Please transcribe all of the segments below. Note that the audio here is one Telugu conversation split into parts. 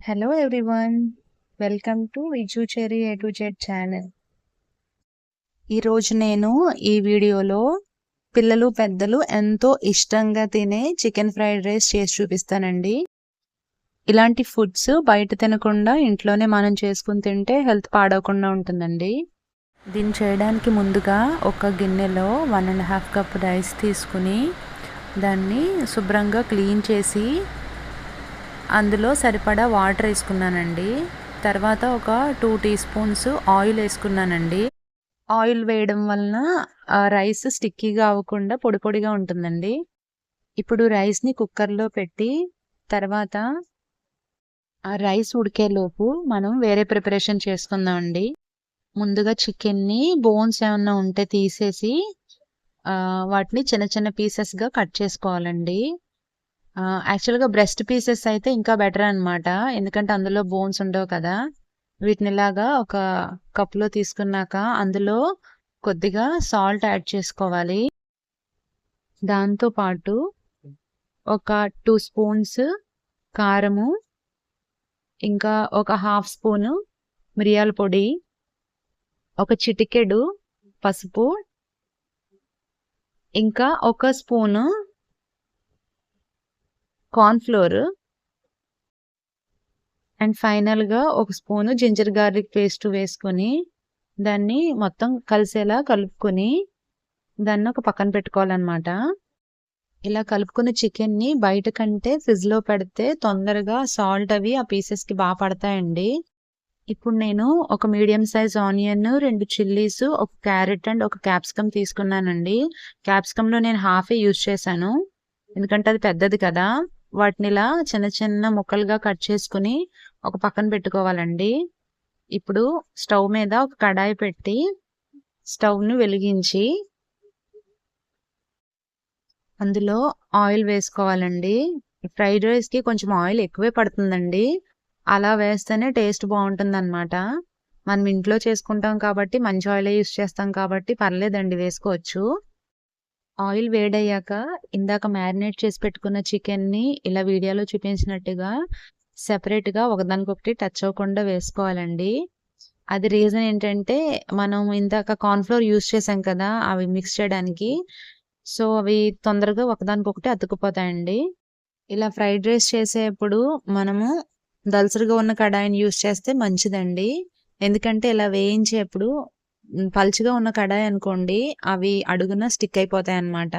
హలో ఎవ్రీవన్ వెల్కమ్ టు ఇచు చెరీ జెడ్ ఛానల్ ఈరోజు నేను ఈ వీడియోలో పిల్లలు పెద్దలు ఎంతో ఇష్టంగా తినే చికెన్ ఫ్రైడ్ రైస్ చేసి చూపిస్తానండి. ఇలాంటి ఫుడ్స్ బయట తినకుండా ఇంట్లోనే మనం చేసుకుని తింటే హెల్త్ పాడవకుండా ఉంటుందండి. దీన్ని చేయడానికి ముందుగా ఒక గిన్నెలో one and half cup rice తీసుకుని దాన్ని శుభ్రంగా క్లీన్ చేసి అందులో సరిపడా వాటర్ వేసుకున్నానండి. తర్వాత ఒక టూ టీ స్పూన్స్ ఆయిల్ వేసుకున్నానండి. ఆయిల్ వేయడం వలన ఆ రైస్ స్టిక్కీగా అవ్వకుండా పొడి పొడిగా ఉంటుందండి. ఇప్పుడు రైస్ని కుక్కర్లో పెట్టి తర్వాత ఆ రైస్ ఉడికేలోపు మనం వేరే ప్రిపరేషన్ చేసుకుందామండి. ముందుగా చికెన్ని బోన్స్ ఏమన్నా ఉంటే తీసేసి వాటిని చిన్న చిన్న పీసెస్గా కట్ చేసుకోవాలండి. యాక్చువల్గా బ్రెస్ట్ పీసెస్ అయితే ఇంకా బెటర్ అనమాట ఎందుకంటే అందులో బోన్స్ ఉండవు కదా. వీటిని ఇలాగా ఒక కప్లో తీసుకున్నాక అందులో కొద్దిగా సాల్ట్ యాడ్ చేసుకోవాలి. దాంతో పాటు ఒక టూ స్పూన్స్ కారము ఇంకా ఒక హాఫ్ స్పూను మిరియాల పొడి ఒక చిటికెడు పసుపు ఇంకా ఒక స్పూను కార్న్ఫ్లోర్ అండ్ ఫైనల్గా ఒక స్పూను జింజర్ గార్లిక్ పేస్ట్ వేసుకొని దాన్ని మొత్తం కలిసేలా కలుపుకొని దాన్ని ఒక పక్కన పెట్టుకోవాలన్నమాట. ఇలా కలుపుకున్న చికెన్ని బయట కంటే ఫ్రిడ్జ్లో పెడితే తొందరగా సాల్ట్ అవి ఆ పీసెస్కి బాగా పడతాయండి. ఇప్పుడు నేను ఒక మీడియం సైజ్ ఆనియన్ రెండు చిల్లీస్ ఒక క్యారెట్ అండ్ ఒక క్యాప్సికమ్ తీసుకున్నానండి. క్యాప్సికంలో నేను హాఫే యూజ్ చేశాను. ఎందుకంటే అది పెద్దది కదా. వాటిని ఇలా చిన్న చిన్న ముక్కలుగా కట్ చేసుకుని ఒక పక్కన పెట్టుకోవాలండి. ఇప్పుడు స్టవ్ మీద ఒక కడాయి పెట్టి స్టవ్ను వెలిగించి అందులో ఆయిల్ వేసుకోవాలండి. ఫ్రైడ్ రైస్కి కొంచెం ఆయిల్ ఎక్కువే పడుతుందండి. అలా వేస్తేనే టేస్ట్ బాగుంటుందన్నమాట. మనం ఇంట్లో చేసుకుంటాం కాబట్టి మంచి ఆయిలే యూస్ చేస్తాం కాబట్టి పర్లేదండి వేసుకోవచ్చు. ఆయిల్ వేడయ్యాక ఇందాక మ్యారినేట్ చేసి పెట్టుకున్న చికెన్ని ఇలా వీడియోలో చూపించినట్టుగా సెపరేట్గా ఒకదానికొకటి టచ్ అవ్వకుండా వేసుకోవాలండి. అది రీజన్ ఏంటంటే మనం ఇందాక కార్న్ఫ్లోర్ యూస్ చేసాం కదా అవి మిక్స్ చేయడానికి. సో అవి తొందరగా ఒకదానికొకటి అతుకుపోతాయండి. ఇలా ఫ్రైడ్ రైస్ చేసేప్పుడు మనము దలసరిగా ఉన్న కడాయిని యూస్ చేస్తే మంచిదండి. ఎందుకంటే ఇలా వేయించేప్పుడు పలుచగా ఉన్న కడాయి అనుకోండి అవి అడుగున స్టిక్ అయిపోతాయి అన్నమాట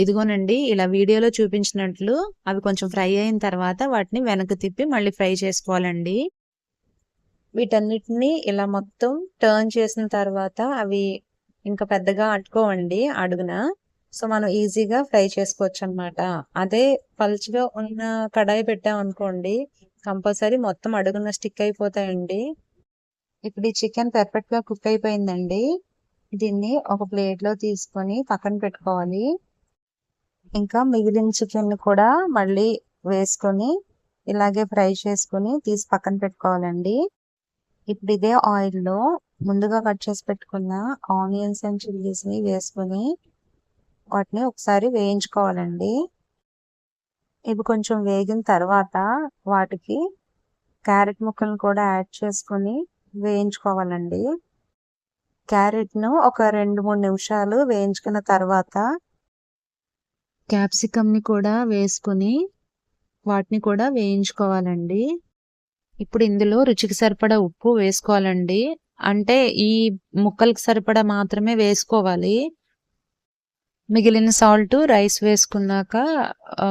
ఇదిగోనండి ఇలా వీడియోలో చూపించినట్లు అవి కొంచెం ఫ్రై అయిన తర్వాత వాటిని వెనక్కి తిప్పి మళ్ళీ ఫ్రై చేసుకోవాలండి. వీటన్నిటిని ఇలా మొత్తం టర్న్ చేసిన తర్వాత అవి ఇంకా పెద్దగా అట్టుకోవండి అడుగున. సో మనం ఈజీగా ఫ్రై చేసుకోవచ్చు అనమాట అదే పలుచగా ఉన్న కడాయి పెట్టామనుకోండి కంపల్సరీ మొత్తం అడుగున స్టిక్ అయిపోతాయండి. ఇప్పుడు ఈ చికెన్ పర్ఫెక్ట్గా కుక్ అయిపోయిందండి. దీన్ని ఒక ప్లేట్లో తీసుకొని పక్కన పెట్టుకోవాలి. ఇంకా మిగిలిన చికెన్ కూడా మళ్ళీ వేసుకొని ఇలాగే ఫ్రై చేసుకొని తీసి పక్కన పెట్టుకోవాలండి. ఇప్పుడు ఇదే ఆయిల్లో ముందుగా కట్ చేసి పెట్టుకున్న ఆనియన్స్ అండ్ చిల్లీస్ని వేసుకొని వాటిని ఒకసారి వేయించుకోవాలండి. ఇవి కొంచెం వేగిన తర్వాత వాటికి క్యారెట్ ముక్కలను కూడా యాడ్ చేసుకొని వేయించుకోవాలండి. క్యారెట్ను ఒక రెండు మూడు నిమిషాలు వేయించుకున్న తర్వాత క్యాప్సికమ్ని కూడా వేసుకుని వాటిని కూడా వేయించుకోవాలండి. ఇప్పుడు ఇందులో రుచికి సరిపడా ఉప్పు వేసుకోవాలండి. అంటే ఈ ముక్కలకి సరిపడా మాత్రమే వేసుకోవాలి. మిగిలిన సాల్ట్ రైస్ వేసుకున్నాక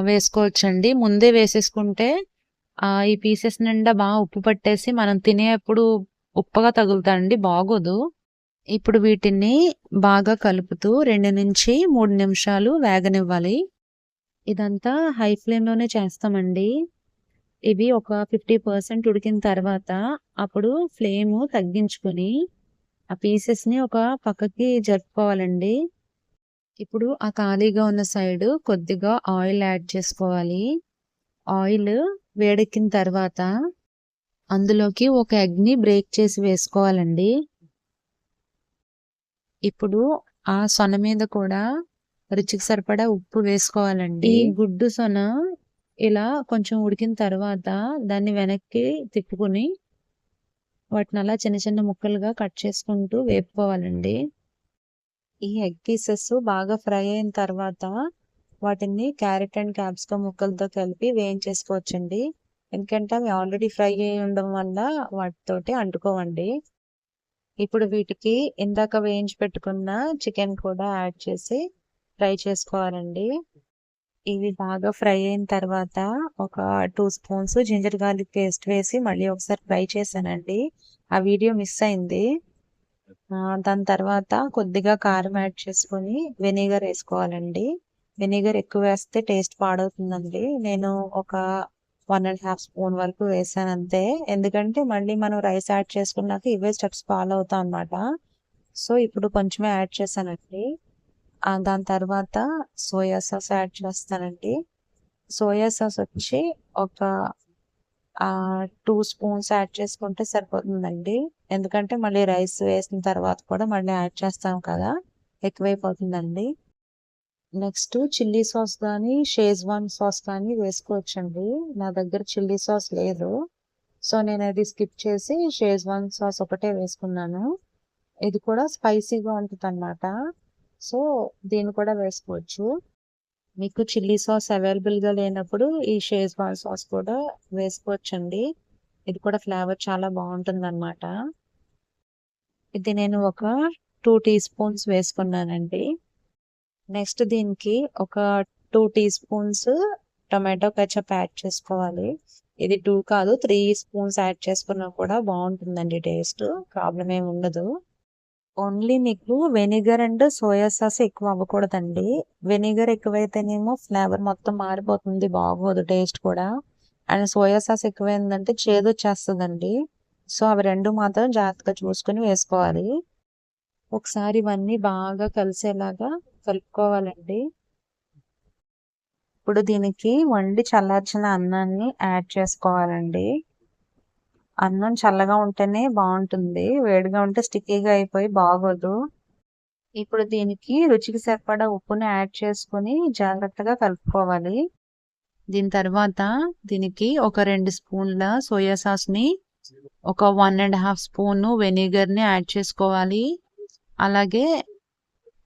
వేసుకోవచ్చండి. ముందే వేసేసుకుంటే ఈ పీసెస్ నిండా బాగా ఉప్పు పట్టేసి మనం తినేప్పుడు ఉప్పగా తగులుతాయండి బాగోదు. ఇప్పుడు వీటిని బాగా కలుపుతూ రెండు నుంచి మూడు నిమిషాలు వేగనివ్వాలి. ఇదంతా హై ఫ్లేమ్లోనే చేస్తామండి. ఇవి ఒక ఫిఫ్టీ పర్సెంట్ ఉడికిన తర్వాత అప్పుడు ఫ్లేమ్ తగ్గించుకొని ఆ పీసెస్ని ఒక పక్కకి జరుపుకోవాలండి. ఇప్పుడు ఆ ఖాళీగా ఉన్న సైడ్ కొద్దిగా ఆయిల్ యాడ్ చేసుకోవాలి. ఆయిల్ వేడెక్కిన తర్వాత అందులోకి ఒక ఎగ్ని బ్రేక్ చేసి వేసుకోవాలండి. ఇప్పుడు ఆ సొన మీద కూడా రుచికి సరిపడా ఉప్పు వేసుకోవాలండి. గుడ్డు సొన ఇలా కొంచెం ఉడికిన తర్వాత దాన్ని వెనక్కి తిప్పుకొని వాటిని అలా చిన్న చిన్న ముక్కలుగా కట్ చేసుకుంటూ వేపుకోవాలండి. ఈ ఎగ్ పీసెస్ బాగా ఫ్రై అయిన తర్వాత వాటిని క్యారెట్ అండ్ క్యాప్సికమ్ ముక్కలతో కలిపి వేయించేసుకోవచ్చండి. ఎందుకంటే అవి ఆల్రెడీ ఫ్రై అయి ఉండడం వల్ల వాటితోటి అంటుకోవండి. ఇప్పుడు వీటికి ఇందాక వేయించి పెట్టుకున్న చికెన్ కూడా యాడ్ చేసి ఫ్రై చేసుకోవాలండి. ఇవి బాగా ఫ్రై అయిన తర్వాత ఒక two spoons ginger garlic paste వేసి మళ్ళీ ఒకసారి ఫ్రై చేశానండి. ఆ వీడియో మిస్ అయింది. దాని తర్వాత కొద్దిగా కారం యాడ్ చేసుకొని వెనిగర్ వేసుకోవాలండి. వెనిగర్ ఎక్కువ వేస్తే టేస్ట్ పాడవుతుందండి. నేను ఒక వన్ అండ్ హాఫ్ స్పూన్ వరకు వేసాను అంతే ఎందుకంటే మళ్ళీ మనం రైస్ యాడ్ చేసుకున్నాక ఇవే స్టెప్స్ ఫాలో అవుతాం అనమాట సో ఇప్పుడు కొంచెమే యాడ్ చేశానండి. దాని తర్వాత సోయా సాస్ యాడ్ చేస్తానండి. సోయా సాస్ వచ్చి ఒక టూ స్పూన్స్ యాడ్ చేసుకుంటే సరిపోతుందండి. ఎందుకంటే మళ్ళీ రైస్ వేసిన తర్వాత కూడా మళ్ళీ యాడ్ చేస్తాం కదా ఎక్కువైపోతుందండి. నెక్స్ట్ చిల్లీ సాస్ కానీ షేజ్వాన్ సాస్ కానీ వేసుకోవచ్చండి. నా దగ్గర చిల్లీ సాస్ లేదు. సో నేను అది స్కిప్ చేసి షేజ్వాన్ సాస్ ఒకటే వేసుకున్నాను. ఇది కూడా స్పైసీగా ఉంటుంది అనమాట సో దీన్ని కూడా వేసుకోవచ్చు. మీకు చిల్లీ సాస్ అవైలబుల్గా లేనప్పుడు ఈ షేజ్వాన్ సాస్ కూడా వేసుకోవచ్చండి. ఇది కూడా ఫ్లేవర్ చాలా బాగుంటుంది అనమాట ఇది నేను ఒక టూ టీ స్పూన్స్ వేసుకున్నానండి. నెక్స్ట్ దీనికి ఒక two teaspoons tomato ketchup add చేసుకోవాలి. ఇది టూ కాదు త్రీ స్పూన్స్ యాడ్ చేసుకున్నా కూడా బాగుంటుందండి టేస్ట్. ప్రాబ్లం ఏమి ఉండదు. ఓన్లీ మీకు వెనిగర్ అండ్ సోయా సాస్ ఎక్కువ అవ్వకూడదండి. వెనిగర్ ఎక్కువైతేనేమో ఫ్లేవర్ మొత్తం మారిపోతుంది బాగోదు టేస్ట్ కూడా. అండ్ సోయా సాస్ ఎక్కువైందంటే చేదు వచ్చేస్తుందండి. సో అవి రెండు మాత్రం జాగ్రత్తగా చూసుకుని వేసుకోవాలి. ఒకసారి ఇవన్నీ బాగా కలిసేలాగా కలుపుకోవాలండి. ఇప్పుడు దీనికి వండి చల్లార్చిన అన్నాన్ని యాడ్ చేసుకోవాలండి. అన్నం చల్లగా ఉంటేనే బాగుంటుంది. వేడిగా ఉంటే స్టిక్కీగా అయిపోయి బాగోదు. ఇప్పుడు దీనికి రుచికి సరిపడా ఉప్పుని యాడ్ చేసుకుని జాగ్రత్తగా కలుపుకోవాలి. దీని తర్వాత దీనికి ఒక రెండు స్పూన్ల సోయా సాస్ని ఒక వన్ అండ్ హాఫ్ స్పూన్ వెనిగర్ని యాడ్ చేసుకోవాలి. అలాగే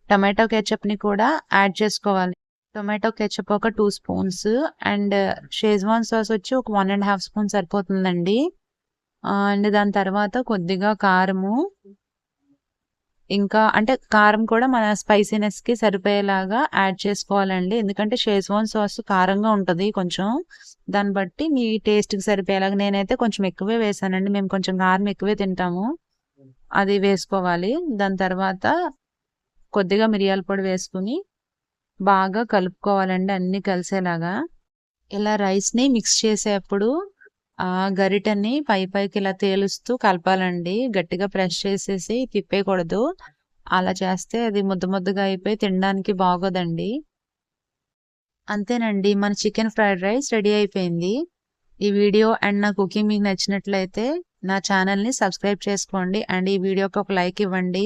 టమాటో కెచప్ని కూడా యాడ్ చేసుకోవాలి. టొమాటో కెచప్ ఒక two spoons and schezwan sauce వచ్చి ఒక వన్ అండ్ హాఫ్ స్పూన్ సరిపోతుందండి. అండ్ దాని తర్వాత కొద్దిగా కారము. ఇంకా అంటే కారం కూడా మన స్పైసీనెస్కి సరిపోయేలాగా యాడ్ చేసుకోవాలండి. ఎందుకంటే షేజ్వాన్ సాస్ కారంగా ఉంటుంది కొంచెం. దాన్ని బట్టి మీ టేస్ట్కి సరిపోయేలాగా నేనైతే కొంచెం ఎక్కువే వేసానండి. మేము కొంచెం కారం ఎక్కువే తింటాము. అది వేసుకోవాలి. దాని తర్వాత కొద్దిగా మిరియాల పొడి వేసుకుని బాగా కలుపుకోవాలండి అన్నీ కలిసేలాగా. ఇలా రైస్ని మిక్స్ చేసేప్పుడు ఆ గరిటని పై పైకి ఇలా తేలుస్తూ కలపాలండి. గట్టిగా ప్రెస్ చేసేసి తిప్పేయకూడదు. అలా చేస్తే అది ముద్ద ముద్దగా అయిపోయి తినడానికి బాగోదండి. అంతేనండి మన చికెన్ ఫ్రైడ్ రైస్ రెడీ అయిపోయింది. ఈ వీడియో అండ్ నా కుకింగ్ మీకు నచ్చినట్లయితే నా ఛానల్ని సబ్స్క్రైబ్ చేసుకోండి. అండ్ ఈ వీడియోకి ఒక లైక్ ఇవ్వండి.